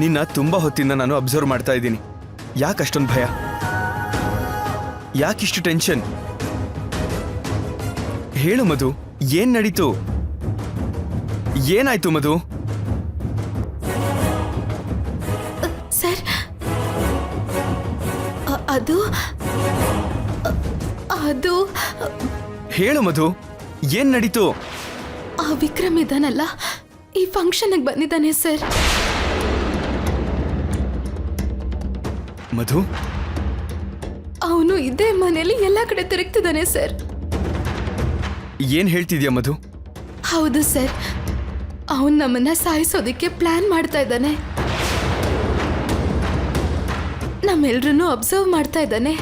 ನಿನ್ನ ತುಂಬಾ ಹೊತ್ತಿಂದ ನಾನು ಅಬ್ಸರ್ವ್ ಮಾಡ್ತಾ ಇದ್ದೀನಿ. ಯಾಕೆ ಅಷ್ಟೊಂದು ಭಯ? ಯಾಕಿಷ್ಟು ಟೆನ್ಷನ್ ಹೇಳು ಮಧು ಏನ್ ನಡೀತು? ಏನಾಯ್ತು ಮಧು? ಸರ್ ಅದು ಅದು ಹೇಳು ಮಧು ಏನ್ ನಡೀತು? ಆ ವಿಕ್ರಮ್ ಇದ್ದಾನಲ್ಲ ಈ ಫಂಕ್ಷನ್ಗೆ ಬಂದಿದ್ದಾನೆ ಸರ್. ಮಧು? ಅವನು ಇದೇ ಮನೆಯಲ್ಲಿ ಎಲ್ಲ ಕಡೆ ತಿರುಗ್ತಿದ್ದಾನೆ ಸರ್. ಏನ್ ಹೇಳ್ತಿದ್ಯಾ ಮಧು? ಹೌದು ಸರ್. ಅವನ್ ನಮ್ಮನ್ನ ಸಾಯಿಸೋದಕ್ಕೆ ಪ್ಲಾನ್ ಮಾಡ್ತಾ ಇದ್ದಾನೆ. ನಮ್ಮೆಲ್ರನ್ನೂ ಅಬ್ಸರ್ವ್ ಮಾಡ್ತಾ ಇದ್ದಾನೆ.